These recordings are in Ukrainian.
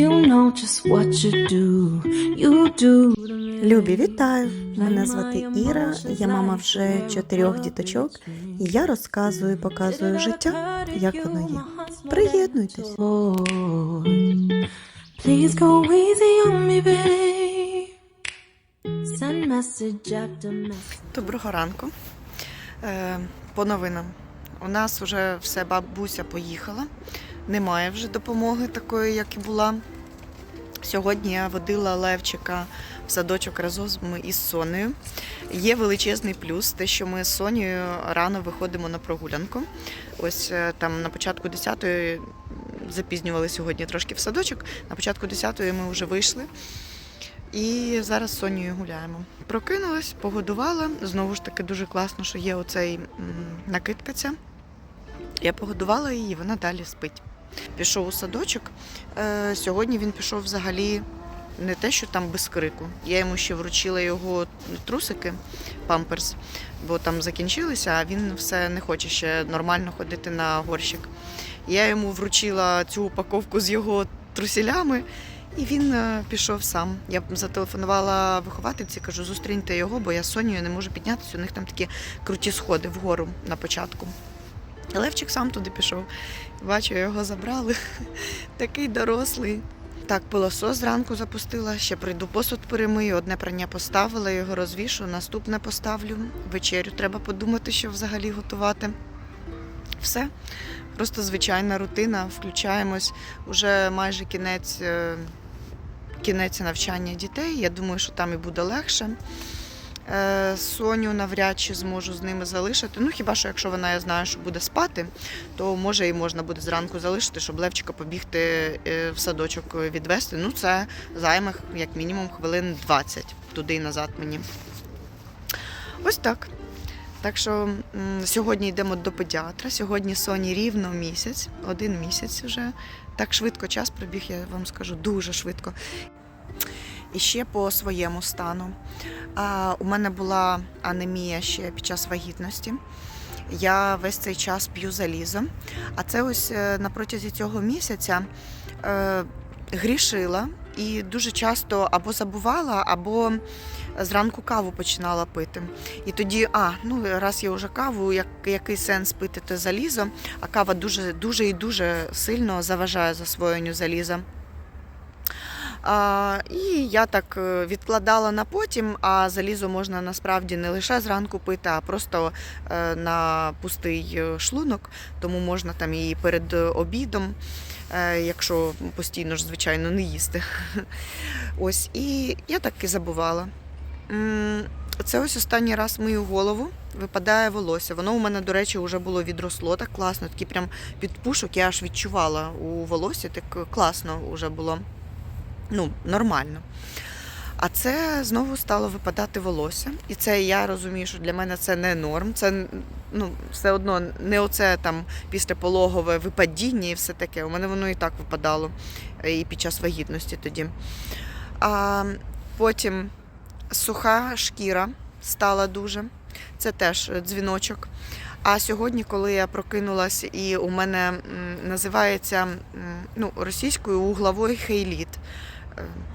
You know just what you do. You do. Любі, вітаю! Мене звати Іра, я мама вже чотирьох діточок, і я розказую, показую життя, як воно є. Приєднуйтесь! Please go easy on me, babe. Send message after message. Доброго ранку. Е, по новинам. У нас вже все бабуся поїхала. Немає вже допомоги такої, як і була. Сьогодні я водила Левчика в садочок разом із Сонею. Є величезний плюс, те, що ми з Сонією рано виходимо на прогулянку. Ось е, там на початку 10-ї запізнювали сьогодні трошки в садочок. На початку 10-ї ми вже вийшли. І зараз з Сонією гуляємо. Прокинулась, погодувала. Знову ж таки, дуже класно, що є оцей накидка ця. Я погодувала її, вона далі спить. Пішов у садочок. Е, сьогодні він пішов взагалі не те, що там без крику. Я йому ще вручила його трусики, памперс, бо там закінчилися, а він все не хоче ще нормально ходити на горщик. Я йому вручила цю упаковку з його трусілями. І він е, пішов сам. Я зателефонувала виховательці, кажу, зустріньте його, бо я з Сонією не можу піднятися. У них там такі круті сходи вгору на початку. Левчик сам туди пішов. Бачу, його забрали. Такий дорослий. Так, пилосос зранку запустила, ще прийду посуд перемию, одне прання поставила, його розвішу, наступне поставлю. Вечерю треба подумати, що взагалі готувати. Все. Просто звичайна рутина. Включаємось. Уже майже кінець, е, кінець навчання дітей. Я думаю, що там і буде легше. Е, Соню навряд чи зможу з ними залишити. Ну хіба що якщо вона я знаю, що буде спати, то може і можна буде зранку залишити, щоб Левчика побігти е, в садочок відвести. Ну це займе як мінімум хвилин 20 туди і назад мені. Ось так. Так що сьогодні йдемо до педіатра. Сьогодні Соні рівно місяць, один місяць вже. Так швидко час пробіг, я вам скажу, дуже швидко. І ще по своєму стану. У мене була анемія ще під час вагітності. Я весь цей час п'ю залізо. А це ось е, на протязі цього місяця е, грішила і дуже часто або забувала, або зранку каву починала пити. І тоді, а, ну раз я вже каву, як, який сенс пити те залізо, а кава дуже, дуже і дуже сильно заважає засвоєнню заліза. І я так е, відкладала на потім, а залізо можна насправді не лише зранку пити, а просто е, на пустий е, шлунок, тому можна там і перед обідом, якщо постійно ж, звичайно, не їсти. Ось, і я так і забувала. Це ось останній раз мию голову, випадає волосся. Воно у мене, до речі, вже було відросло так класно, такий прям підпушок, я аж відчувала у волосі, так класно вже було. Ну, нормально. А це знову стало випадати волосся. І це я розумію, що для мене це не норм. Це ну, все одно не оце там післяпологове випадіння і все таке. У мене воно і так випадало е, і під час вагітності тоді. А потім суха шкіра стала дуже. Це теж дзвіночок. А сьогодні, коли я прокинулась, і у мене називається ну, російською угловий хейліт.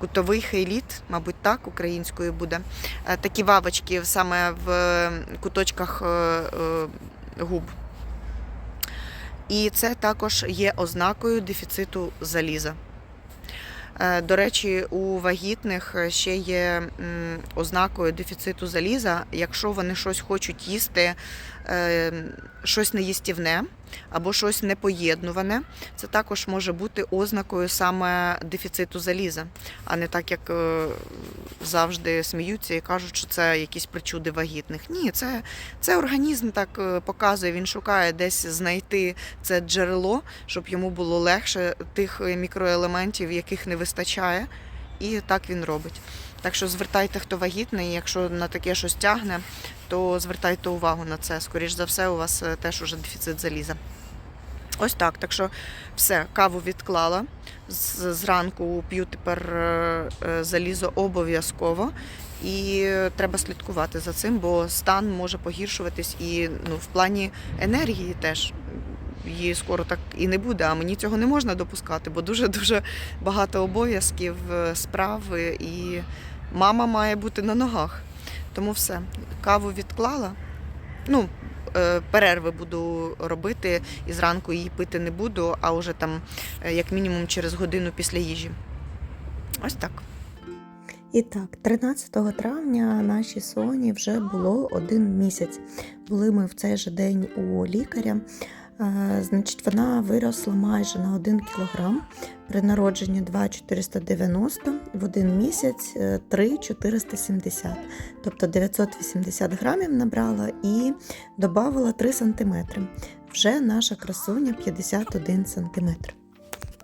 Кутовий хейліт, мабуть, так, українською буде. Е, Такі вавочки саме в куточках е, е, губ. І це також є ознакою дефіциту заліза. До речі, у вагітних ще є ознакою дефіциту заліза, якщо вони щось хочуть їсти, щось неїстівне або щось непоєднуване, це також може бути ознакою саме дефіциту заліза, а не так, як е, завжди сміються і кажуть, що це якісь причуди вагітних. Ні, це, це організм так е, показує, він шукає десь знайти це джерело, щоб йому було легше тих мікроелементів, яких не вистачає, і так він робить. Так що звертайте, хто вагітний, якщо на таке щось тягне, то звертайте увагу на це. Скоріш за все, у вас е, теж уже дефіцит заліза. Ось так. Так що все, каву відклала. Зранку п'ю тепер е, е, залізо обов'язково. І треба слідкувати за цим, бо стан може погіршуватись і ну, в плані енергії теж. Її скоро так і не буде. А мені цього не можна допускати, бо дуже дуже багато обов'язків, е, справи, і мама має бути на ногах. Тому все, каву відклала. Ну, е, перерви буду робити, і зранку її пити не буду, а вже там, е, як мінімум, через годину після їжі. Ось так. І так, 13 травня нашій Соні вже було один місяць. Були ми в цей же день у лікаря. Е, Значить, вона виросла майже на 1 кілограм. При народженні 2,490, в один місяць е, 3,470. Тобто 980 грамів набрала і додавала 3 сантиметри. Вже наша красуня 51 сантиметр.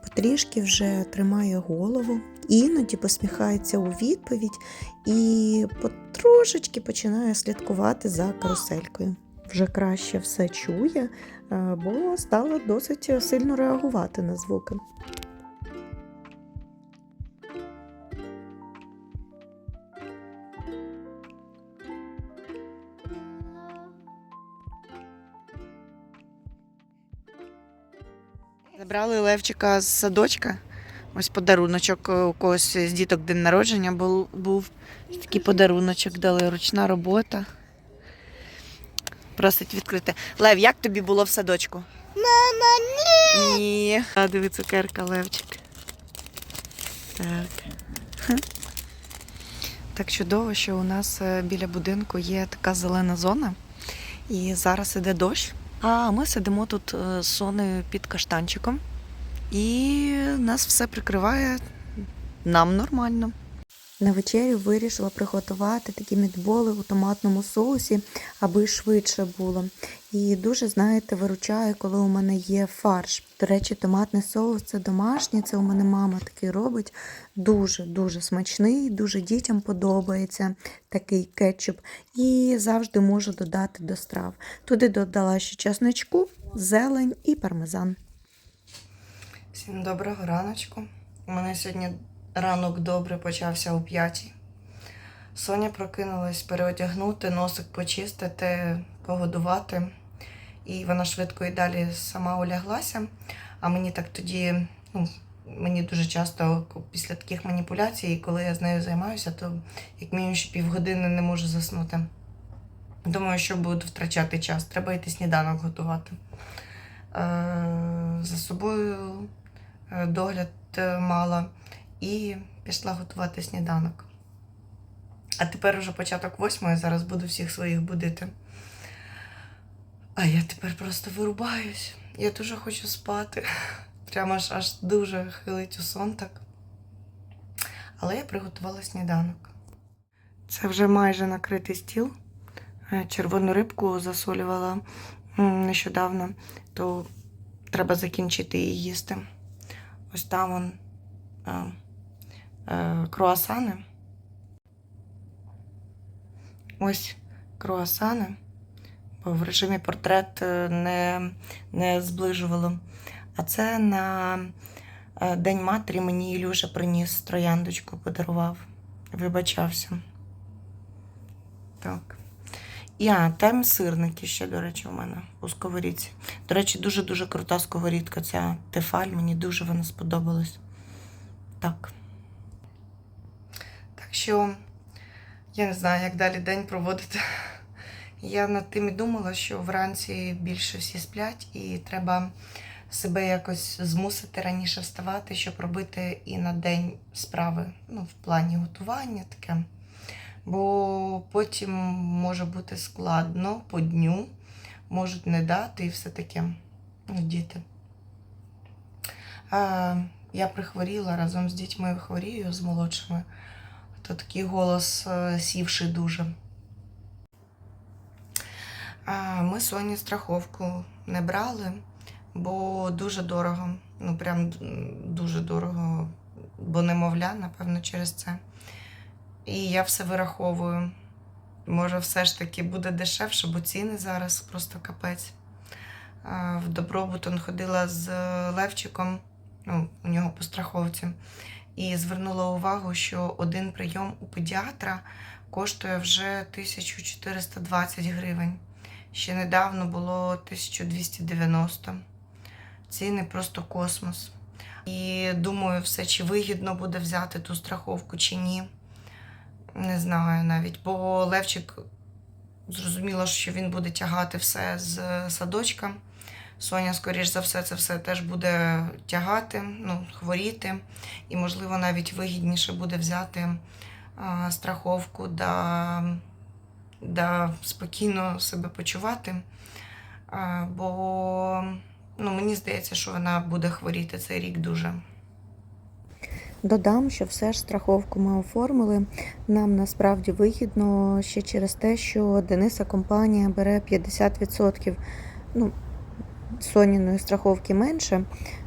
Потрішки вже тримає голову, іноді посміхається у відповідь і потрошечки починає слідкувати за каруселькою. Вже краще все чує, е, бо стала досить сильно реагувати на звуки. Забрали Левчика з садочка. Ось подаруночок е, у когось з діток день народження був. був. Такий подаруночок дали, ручна робота. Просить відкрити. Лев, як тобі було в садочку? Мама, ні. Ні. А, диви, цукерка, Левчик. Так. Так чудово, що у нас е, біля будинку є така зелена зона. І зараз іде дощ. А ми сидимо тут е, з Сонею під каштанчиком. І нас все прикриває нам нормально. На вечерю вирішила приготувати такі мідболи у томатному соусі, аби швидше було. І дуже, знаєте, виручає, коли у мене є фарш. До речі, томатний соус це домашній, це у мене мама такий робить. Дуже-дуже смачний, дуже дітям подобається такий кетчуп. І завжди можу додати до страв. Туди додала ще чесночку, зелень і пармезан. Всім доброго раночку. У мене сьогодні ранок добре почався о п'ятій. Соня прокинулась переодягнути, носик почистити, погодувати. І вона швидко і далі сама уляглася. А мені так тоді, ну, мені дуже часто після таких маніпуляцій, коли я з нею займаюся, то як мінімум ще півгодини не можу заснути. Думаю, що буду втрачати час. Треба йти сніданок готувати. Е, За собою е, догляд е, мала і пішла готувати сніданок. А тепер уже початок восьмої, зараз буду всіх своїх будити. А я тепер просто вирубаюсь. Я дуже хочу спати. Прямо аж, аж дуже хилить у сон так. Але я приготувала сніданок. Це вже майже накритий стіл. Е, Червону рибку засолювала нещодавно, то треба закінчити її їсти. Ось там вон е, круасани. Ось круасани. Бо в режимі портрет е, не, не зближувало. А це на е, День матері мені Ілюша приніс трояндочку, подарував. Вибачався. Так. І а, там сирники ще, до речі, у мене у сковорідці. До речі, дуже-дуже крута сковорідка. Ця тефаль, мені дуже вона сподобалась. Так. Що я не знаю, як далі день проводити. Я над тим і думала, що вранці більше всі сплять, і треба себе якось змусити раніше вставати, щоб робити і на день справи. Ну, в плані готування таке. Бо потім може бути складно по дню, можуть не дати і все таке. Ну, діти. А, я прихворіла разом з дітьми хворію з молодшими, то такий голос е, сівший дуже. Ми Соні страховку не брали, бо дуже дорого. Ну, прям дуже дорого, бо немовля, напевно, через це. І я все вираховую. Може, все ж таки буде дешевше, бо ціни зараз просто капець. В Добробутон ходила з Левчиком, ну, у нього по страховці, і звернула увагу, що один прийом у педіатра коштує вже 1420 гривень. Ще недавно було 1290. ціни просто космос. І думаю, все, чи вигідно буде взяти ту страховку, чи ні. Не знаю навіть, бо Левчик зрозуміло, що він буде тягати все з садочка. Соня, скоріш за все, це все теж буде тягати, ну, хворіти. І, можливо, навіть вигідніше буде взяти а, страховку да, да спокійно себе почувати. А, бо ну, мені здається, що вона буде хворіти цей рік дуже. Додам, що все ж страховку ми оформили. Нам насправді вигідно ще через те, що Дениса компанія бере 50%. Ну, Соніної страховки менше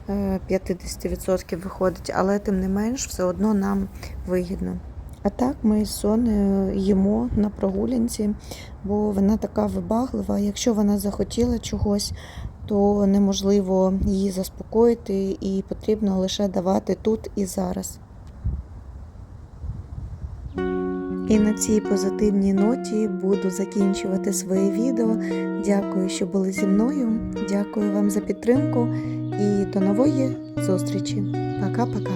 е, 50% виходить, але тим не менш все одно нам вигідно. А так ми з Сонею їмо на прогулянці, бо вона така вибаглива. Якщо вона захотіла чогось, то неможливо її заспокоїти і потрібно лише давати тут і зараз. І на цій позитивній ноті буду закінчувати своє відео. Дякую, що були зі мною. Дякую вам за підтримку і до нової зустрічі. Пока-пока.